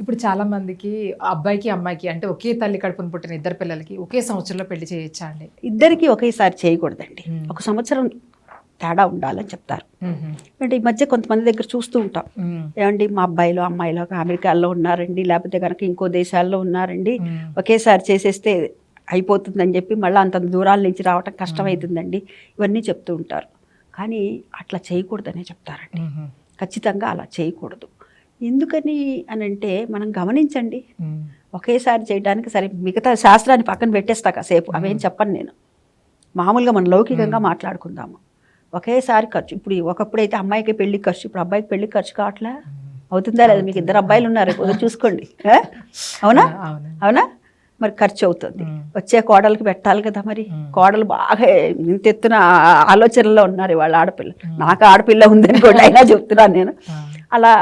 ఇప్పుడు చాలా మందికి అబ్బాయికి అమ్మాయికి అంటే ఒకే తల్లి కడుపున పుట్టిన ఇద్దరు పిల్లలకి ఒకే సంవత్సరంలో పెళ్ళి చేయొచ్చా అండి ఇద్దరికి ఒకేసారి చేయకూడదండి. ఒక సంవత్సరం తేడా ఉండాలని చెప్తారు. అంటే ఈ మధ్య కొంతమంది దగ్గర చూస్తూ ఉంటాం. ఏమండి మా అబ్బాయిలు అమ్మాయిలు అమెరికాలో ఉన్నారండి లేకపోతే కనుక ఇంకో దేశాల్లో ఉన్నారండి. ఒకేసారి చేసేస్తే అయిపోతుందని చెప్పి మళ్ళీ అంత దూరాల నుంచి రావటం కష్టమవుతుందండి ఇవన్నీ చెప్తూ ఉంటారు కానీ అట్లా చేయకూడదనే చెప్తారండి. ఖచ్చితంగా అలా చేయకూడదు ఎందుకని అని అంటే మనం గమనించండి. ఒకేసారి చేయడానికి సరే మిగతా శాస్త్రాన్ని పక్కన పెట్టేస్తా కాసేపు అవేం చెప్పను నేను. మామూలుగా మనం లౌకికంగా మాట్లాడుకుందాము. ఒకేసారి ఖర్చు ఇప్పుడు ఒకప్పుడైతే అమ్మాయికి పెళ్ళి ఖర్చు ఇప్పుడు అబ్బాయికి పెళ్ళి ఖర్చు కావట్లే? అవుతుందా లేదా? మీకు ఇద్దరు అబ్బాయిలు ఉన్నారు కొద్దిగా చూసుకోండి? అవునా? అవునా? మరి ఖర్చు అవుతుంది. వచ్చే కోడలికి పెట్టాలి కదా మరి. కోడలు బాగా ఇంత ఎత్తున ఆలోచనలో ఉన్నారు వాళ్ళ ఆడపిల్ల. నాకు ఆడపిల్ల ఉందని కూడా అయినా చెప్తున్నాను నేను. అలా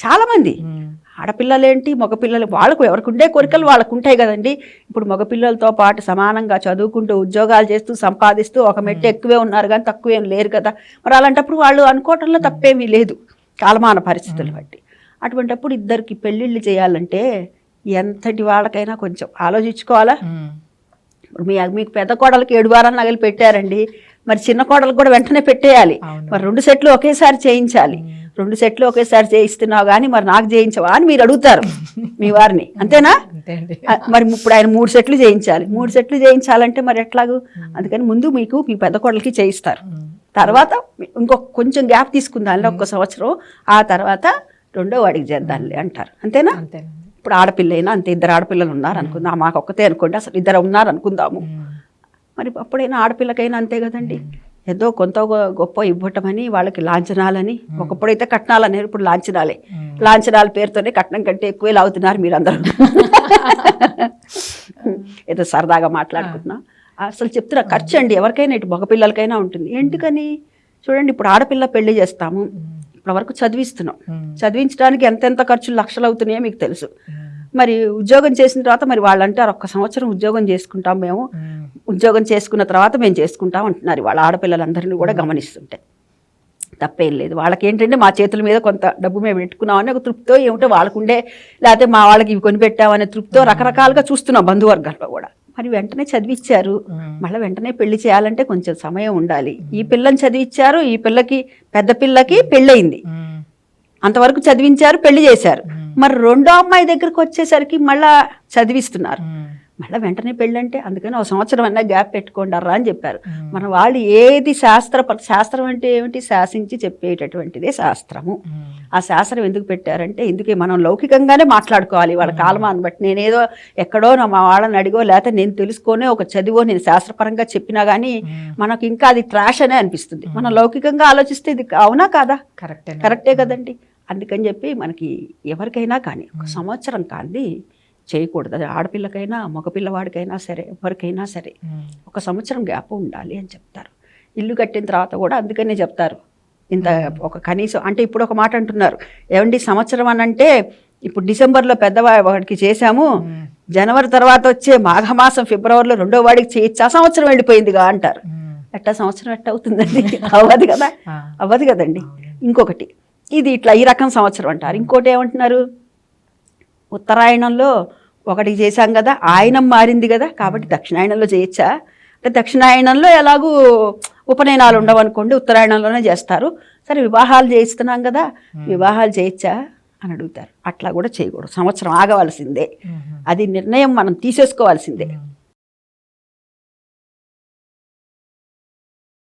చాలా మంది మ్మ్. ఆడపిల్లలేంటి మగపిల్లలు వాళ్ళకు ఎవరికి ఉండే కోరికలు వాళ్ళకు ఉంటాయి కదండి. ఇప్పుడు మగపిల్లలతో పాటు సమానంగా చదువుకుంటూ ఉద్యోగాలు చేస్తూ సంపాదిస్తూ ఒక మెట్టు ఎక్కువే ఉన్నారు కానీ తక్కువేం లేరు కదా. మరి అలాంటప్పుడు వాళ్ళు అనుకోవటంలో తప్పేమీ లేదు. కాలమాన పరిస్థితులు బట్టి. అటువంటప్పుడు ఇద్దరికి పెళ్ళిళ్ళు చేయాలంటే ఎంతటి వాళ్ళకైనా కొంచెం ఆలోచించుకోవాలా. ఇప్పుడు మీ మీకు పెద్ద కోడలకి ఏడు వారాలు నగలు పెట్టారండి. మరి చిన్న కోడలకు కూడా వెంటనే పెట్టేయాలి. మరి రెండు సెట్లు ఒకేసారి చేయించాలి. రెండు సెట్లు ఒకేసారి చేయిస్తున్నావు కానీ మరి నాకు చేయించవా అని మీరు అడుగుతారు మీ వారిని. అంతేనా? మరి ఇప్పుడు ఆయన మూడు సెట్లు చేయించాలి. మూడు సెట్లు చేయించాలంటే మరి ఎట్లాగూ? అందుకని ముందు మీకు మీ పెద్ద కోడలికి చేయిస్తారు. తర్వాత ఇంకొక కొంచెం గ్యాప్ తీసుకుందాంలే ఒక్క సంవత్సరం. ఆ తర్వాత రెండో వాడికి చేద్దాంలే అంటారు. అంతేనా? ఇప్పుడు ఆడపిల్ల అయినా అంతే ఇద్దరు ఆడపిల్లలు ఉన్నారు అనుకుందాం. మాకు ఒక్కతే అనుకోండి అసలు ఇద్దరు ఉన్నారు అనుకుందాము. మరి అప్పుడైనా ఆడపిల్లకైనా అంతే కదండి. ఏదో కొంత గొప్ప ఇవ్వటమని వాళ్ళకి లాంఛనాలని ఒకప్పుడైతే కట్నాలని ఇప్పుడు లాంఛనాలే. లాంఛనాల పేరుతోనే కట్నం కంటే ఎక్కువే లాగుతున్నారు మీరు అందరూ ఏదో సరదాగా మాట్లాడుకుంటున్నా. అసలు చెప్తున్నా ఖర్చు అండి ఎవరికైనా ఇటు మగపిల్లలకైనా ఉంటుంది. ఎందుకని? చూడండి ఇప్పుడు ఆడపిల్ల పెళ్ళి చేస్తాము. ఇప్పటి వరకు చదివిస్తున్నాం. చదివించడానికి ఎంతెంత ఖర్చులు లక్షలు అవుతున్నాయో మీకు తెలుసు. మరి ఉద్యోగం చేసిన తర్వాత మరి వాళ్ళు అంటారు ఒక్క సంవత్సరం ఉద్యోగం చేసుకుంటాం మేము. ఉద్యోగం చేసుకున్న తర్వాత మేము చేసుకుంటాం అంటున్నారు. వాళ్ళ ఆడపిల్లలందరినీ కూడా గమనిస్తుంటే. తప్పేం లేదు. వాళ్ళకి ఏంటంటే మా చేతుల మీద కొంత డబ్బు మేము పెట్టుకున్నామని ఒక తృప్తితో ఏమిటో వాళ్ళకుండే లేకపోతే మా వాళ్ళకి ఇవి కొనిపెట్టామనే తృప్తితో రకరకాలుగా చూస్తున్నాం బంధువర్గాల్లో కూడా. మరి వెంటనే చదివిచ్చారు. మళ్ళీ వెంటనే పెళ్ళి చేయాలంటే కొంచెం సమయం ఉండాలి. ఈ పిల్లని చదివిచ్చారు ఈ పిల్లకి పెద్ద పిల్లకి పెళ్ళయింది. అంతవరకు చదివించారు పెళ్ళి చేశారు. మరి రెండో అమ్మాయి దగ్గరకు వచ్చేసరికి మళ్ళా చదివిస్తున్నారు. మళ్ళీ వెంటనే పెళ్ళంటే అందుకని ఒక సంవత్సరం అన్నా గ్యాప్ పెట్టుకోండారా అని చెప్పారు. మన వాళ్ళు ఏది శాస్త్ర శాస్త్రం అంటే ఏమిటి? శాసించి చెప్పేటటువంటిదే శాస్త్రము. ఆ శాస్త్రం ఎందుకు పెట్టారంటే ఎందుకే మనం లౌకికంగానే మాట్లాడుకోవాలి వాళ్ళ కాలమాన్ని బట్టి. నేనేదో ఎక్కడో నా మా వాళ్ళని అడిగో లేకపోతే నేను తెలుసుకోనే ఒక చదివో నేను శాస్త్రపరంగా చెప్పినా కానీ. మనకు ఇంకా అది ట్రాష్ అనే అనిపిస్తుంది. మనం లౌకికంగా ఆలోచిస్తే ఇది అవునా కాదా? కరెక్టే కరెక్టే కదండి. అందుకని చెప్పి మనకి ఎవరికైనా కానీ ఒక సంవత్సరం కాంది చేయకూడదు. అది ఆడపిల్లకైనా మగపిల్లవాడికైనా సరే ఎవరికైనా సరే. ఒక సంవత్సరం గ్యాప్ ఉండాలి అని చెప్తారు. ఇల్లు కట్టిన తర్వాత కూడా అందుకనే చెప్తారు. ఇంత ఒక కనీసం అంటే ఇప్పుడు ఒక మాట అంటున్నారు. ఏమండి సంవత్సరం అని అంటే ఇప్పుడు డిసెంబర్లో పెద్దవాడికి చేశాము. మ్మ్. జనవరి తర్వాత వచ్చే మాఘమాసం ఫిబ్రవరిలో రెండో వాడికి చేయొచ్చు? ఆ సంవత్సరం వెళ్ళిపోయిందిగా అంటారు. ఎట్టా సంవత్సరం ఎట్ట అవుతుందండి అవ్వదు కదా. అవ్వదు కదండి. ఇంకొకటి ఇది ఇట్లా ఈ రకం సంవత్సరం అంటారు. ఇంకోటి ఏమంటున్నారు? ఉత్తరాయణంలో ఒకటి చేశాం కదా ఆయనం మారింది కదా కాబట్టి దక్షిణాయనంలో చేయొచ్చా? అంటే దక్షిణాయనంలో ఎలాగూ ఉపనయనాలు ఉండవు అనుకోండి ఉత్తరాయణంలోనే చేస్తారు. సరే వివాహాలు చేయిస్తున్నాం కదా వివాహాలు చేయొచ్చా? అని అడుగుతారు. అట్లా కూడా చేయకూడదు. సంవత్సరం ఆగవలసిందే. అది నిర్ణయం మనం తీసేసుకోవాల్సిందే.